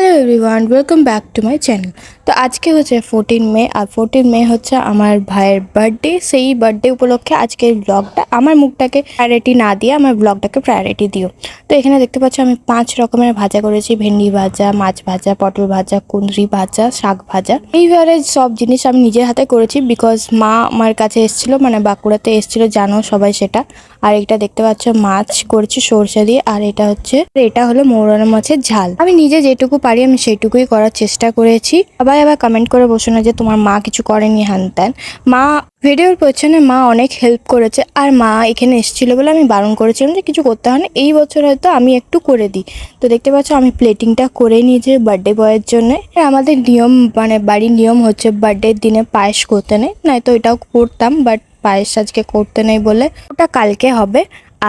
Hello everyone welcome back to my channel তো আজকে হচ্ছে ফোরটিন মে আর ফোরটিন মে হচ্ছে আমার ভাইয়ের বার্থডে সেই বার্থডে উপলক্ষে আজকের ব্লগটা আমার মুখটাকে প্রায়োরিটি না দিয়ে আমার ব্লগটাকে প্রায়োরিটি দিও। তো এখানে দেখতে পাচ্ছ আমি পাঁচ রকমের ভাজা করেছি। ভেন্ডি ভাজা, মাছ ভাজা, পটল ভাজা, কুঁদরি ভাজা, শাক ভাজা। এইবারে সব জিনিস আমি নিজের হাতে করেছি বিকজ মা আমার কাছে এসেছিল মানে বাঁকুড়াতে এসেছিল, জানো সবাই সেটা। আর এটা দেখতে পাচ্ছ, মাছ করেছি সরষে দিয়ে, আর এটা হচ্ছে, এটা হলো মৌরানা মাছের ঝাল। আমি নিজে যেটুকু পারি, আমি সেইটুকুই করার চেষ্টা করেছি। সবাই আবার কমেন্ট করে বসে না যে তোমার মা কিছু করেনি হ্যান ত্যান। মা ভিডিওর পেছনে মা অনেক হেল্প করেছে। আর মা এখানে এসেছিল বলে আমি বারণ করেছিলাম যে কিছু করতে হয় না। এই বছর হয়তো আমি একটু করে দিই। তো দেখতে পাচ্ছ আমি প্লেটিংটা করে নিয়েছি বার্থডে বয়ের জন্য। আমাদের নিয়ম মানে বাড়ির নিয়ম হচ্ছে বার্থডের দিনে পায়েস করতে নেই। নয়তো এটাও করতাম বাট পায়েস আজকে করতে নেই বলে। ওটা কালকে হবে।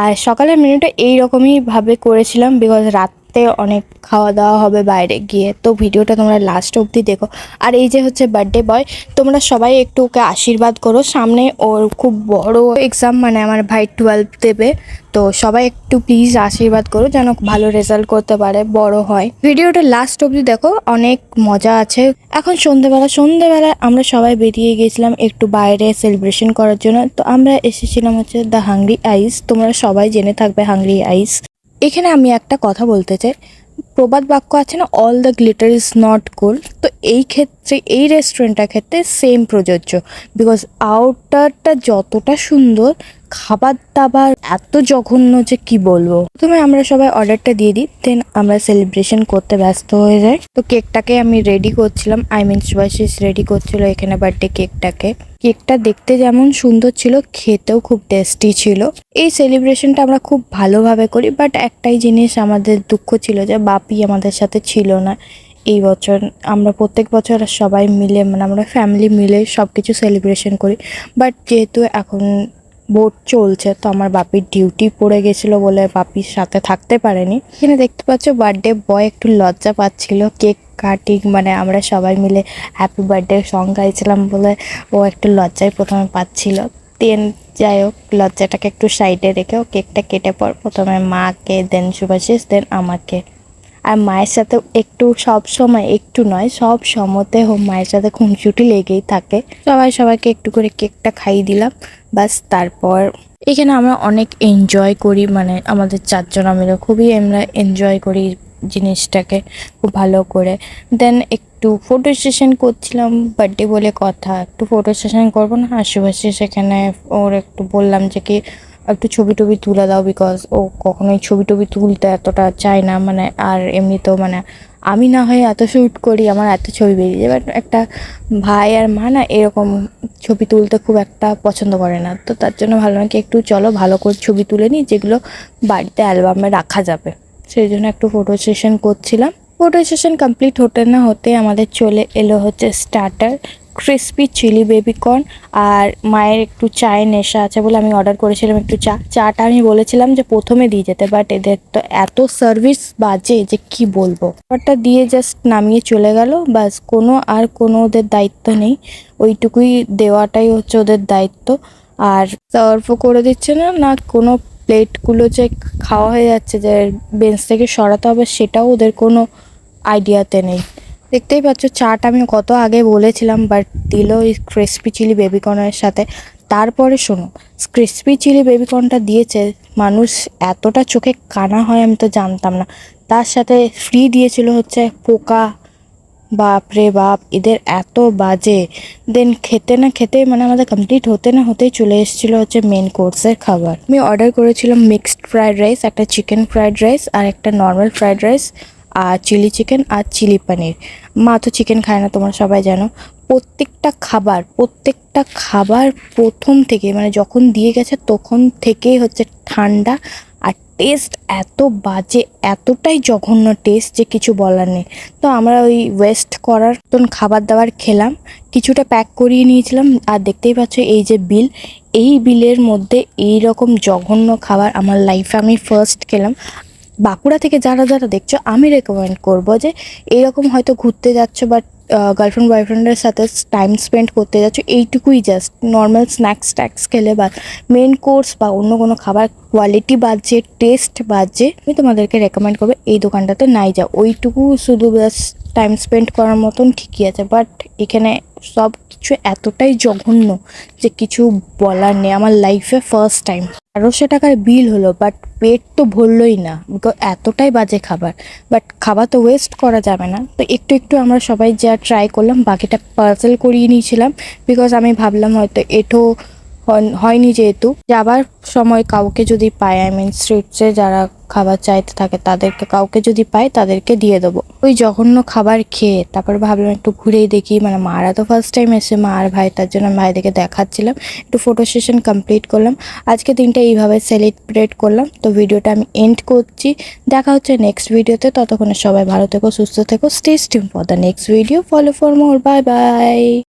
আর সকালের মেনুটা এই রকমই ভাবে করেছিলাম বিকজ রাতে অনেক খাওয়া দাওয়া হবে বাইরে গিয়ে। তো ভিডিওটা তোমরা লাস্ট অবধি দেখো। আর এই যে হচ্ছে বার্থডে বয় তোমরা সবাই একটু ওকে আশীর্বাদ করো। সামনে ওর খুব বড় এক্সাম মানে আমার ভাই টুয়েলভ দেবে। তো সবাই একটু প্লিজ আশীর্বাদ করো যেন ভালো রেজাল্ট করতে পারে, বড় হয়। ভিডিওটা লাস্ট অবধি দেখো, অনেক মজা আছে। এখন সন্ধেবেলা, সন্ধেবেলায় আমরা সবাই বেরিয়ে গেছিলাম একটু বাইরে সেলিব্রেশন করার জন্য। তো আমরা এসেছিলাম হচ্ছে দ্য হাংরি আইস তোমরা সবাই জেনে থাকবে হাংরি আইস এখানে আমি একটা কথা বলতে চাই। প্রবাদ বাক্য আছে না all the glitter is not gold তো এই ক্ষেত্রে, এই রেস্টুরেন্টটার ক্ষেত্রে সেম প্রযোজ্য। বিকজ আউটারটা যতটা সুন্দর খাবার দাবার এত জঘন্য যে কি বলব? প্রথমে আমরা সবাই অর্ডারটা দিয়ে দিই দেন আমরা সেলিব্রেশন করতে ব্যস্ত হয়ে যাই। তো কেকটাকে আমি রেডি করছিলাম আই মিন সুভাশিস রেডি করছিল এখানে বার্থডে কেকটাকে। কেকটা দেখতে যেমন সুন্দর ছিল, খেতেও খুব টেস্টি ছিল। এই সেলিব্রেশনটা আমরা খুব ভালোভাবে করি বাট একটাই জিনিস আমাদের দুঃখ ছিল যে বাপি আমাদের সাথে ছিল না। এই বছর আমরা প্রত্যেক বছর সবাই মিলে মানে আমরা ফ্যামিলি মিলে সব কিছু সেলিব্রেশন করি। বাট যেহেতু এখন বোর্ড চলছে, তো আমার বাপির ডিউটি পড়ে গেছিল বলে বাপির সাথে থাকতে পারেনি। এখানে দেখতে পাচ্ছ বার্থডে বয় একটু লজ্জা পাচ্ছিল কেক কাটিং মানে আমরা সবাই মিলে হ্যাপি বার্থডে সং গাইছিলাম বলে ও একটু লজ্জায় প্রথমে পাচ্ছিল। দেন যাই হোক, লজ্জাটাকে একটু সাইডে রেখে ও কেকটা কেটে পর প্রথমে মাকে দেন শুভাশিস দেন আমাকে। আর মায়ের সাথে একটু সব সময় একটু নয়, সব সময়তে মায়ের সাথে খুনসুটি লেগেই থাকে। সবাই সবাইকে একটু করে কেকটা খাইয়ে দিলাম। বাস তারপর এখানে আমরা অনেক এনজয় করি মানে আমাদের চারজনা মিলে খুবই আমরা এনজয় করি জিনিসটাকে খুব ভালো করে। দেন একটু ফটো সেশন করছিলাম বার্থডে বলে কথা, একটু ফটো সেশন করব না, আশেপাশে সেখানে ওর একটু বললাম যে কি একটু ছবি টবি তুলে দাও বিকজ ও কখনোই ছবি টবি তুলতে এতটা চায় না মানে আর এমনিতেও মানে আমি না হয় এত শ্যুট করি, আমার এত ছবি বেরিয়ে যায় বাট একটা ভাই আর মা না এরকম ছবি তুলতে খুব একটা পছন্দ করে না, তো তার জন্য ভালো নাকি একটু চলো ভালো করে ছবি তুলে নিই, যেগুলো বাড়িতে অ্যালবামে রাখা যাবে। সেই জন্য একটু ফটো সেশন করছিলাম। ফটো সেশন কমপ্লিট হতে না হতে আমাদের চলে এলো হচ্ছে starter crispy chilli baby corn আর মায়ের একটু চায়ের নেশা আছে বলে আমি অর্ডার করেছিলাম একটু চা। চাটা আমি বলেছিলাম যে প্রথমে দিয়ে যেতে বাট এদের তো এত সার্ভিস বাজে যে কি বলব। ব্যাপারটা দিয়ে জাস্ট নামিয়ে চলে গেল বাস কোনো আর কোনো ওদের দায়িত্ব নেই। ওইটুকুই দেওয়াটাই হচ্ছে ওদের দায়িত্ব। আর সার্ভও করে দিচ্ছে না না কোনো প্লেটগুলো যে খাওয়া হয়ে যাচ্ছে যে বেঞ্চ থেকে সরাতে হবে সেটাও ওদের কোনো আইডিয়াতে নেই। দেখতেই পাচ্ছ, চাট আমি কত আগে বলেছিলাম বাট দিল ওই ক্রিসপি চিলি বেবিকর্নের সাথে। তারপরে শোনো ক্রিসপি চিলি বেবিকর্নটা দিয়েছে, মানুষ এতটা চোখে কানা হয় আমি তো জানতাম না। তার সাথে ফ্রি দিয়েছিল হচ্ছে পোকা, বাপ রে বাপ, এদের এত বাজে। দেন খেতে না খেতে মানে আমাদের কমপ্লিট হতে না হতেই চলে এসেছিল হচ্ছে মেন কোর্সের খাবার। আমি অর্ডার করেছিলাম মিক্সড ফ্রাইড রাইস একটা চিকেন ফ্রাইড রাইস আর একটা নর্মাল ফ্রাইড রাইস আর চিলি চিকেন আর চিলি পানির মা তো চিকেন খায় না, তোমরা সবাই জানো। প্রত্যেকটা খাবার প্রত্যেকটা খাবার প্রথম থেকে মানে যখন দিয়ে গেছে তখন থেকেই হচ্ছে ঠান্ডা আর টেস্ট এত বাজে, এতটাই জঘন্য টেস্ট যে কিছু বলার নেই। তো আমরা ওই ওয়েস্ট করার মতন খাবার দাবার খেলাম, কিছুটা প্যাক করিয়ে নিয়েছিলাম আর দেখতেই পাচ্ছ এই যে বিল এই বিলের মধ্যে এই রকম জঘন্য খাবার আমার লাইফে আমি ফার্স্ট খেলাম। বাঁকুড়া থেকে যারা যারা দেখছ, আমি রেকমেন্ড করব যে এরকম হয়তো ঘুরতে যাচ্ছ বাট গার্লফ্রেন্ড বয়ফ্রেন্ডের সাথে টাইম স্পেন্ড করতে যাচ্ছ, এইটুকুই জাস্ট নর্মাল স্ন্যাক্স ট্যাক্স খেলে বা মেন কোর্স বা অন্য কোনো খাবার কোয়ালিটি বাজছে টেস্ট বাজছে আমি তোমাদেরকে রেকমেন্ড করব, এই দোকানটাতে নাই যা ওইটুকু শুধু জাস্ট টাইম স্পেন্ড করার মতন ঠিকই আছে বাট এখানে সব কিছু এতটাই জঘন্য যে কিছু বলার নেই। আমার লাইফে ফার্স্ট টাইম তেরোশো টাকার বিল হলো বাট পেট তো ভরলোই না। বিকজ এতটাই বাজে খাবার। বাট খাবার তো ওয়েস্ট করা যাবে না। তো একটু একটু আমরা সবাই যা ট্রাই করলাম, বাকিটা পার্সেল করিয়ে নিয়েছিলাম বিকজ আমি ভাবলাম হয়তো হন- হয়নি যেহেতু। যাবার সময় কাউকে যদি পাই আই মিন স্ট্রিটসে যারা খাবার চাইতে থাকে, তাদেরকে কাউকে যদি পাই তাদেরকে দিয়ে দেবো। ওই জঘন্য খাবার খেয়ে তারপর ভাবলাম একটু ঘুরেই দেখি মানে মারা তো ফার্স্ট টাইম এসে মা আর ভাই, তার জন্য ভাইদেরকে দেখাচ্ছিলাম। একটু ফটো সেশন কমপ্লিট করলাম। আজকে দিনটা এইভাবে সেলিব্রেট করলাম। তো ভিডিওটা আমি এন্ড করছি। দেখা হচ্ছে নেক্সট ভিডিওতে ততক্ষণে সবাই ভালো থেকো, সুস্থ থেকো। Stay steam for the next video follow for more bye bye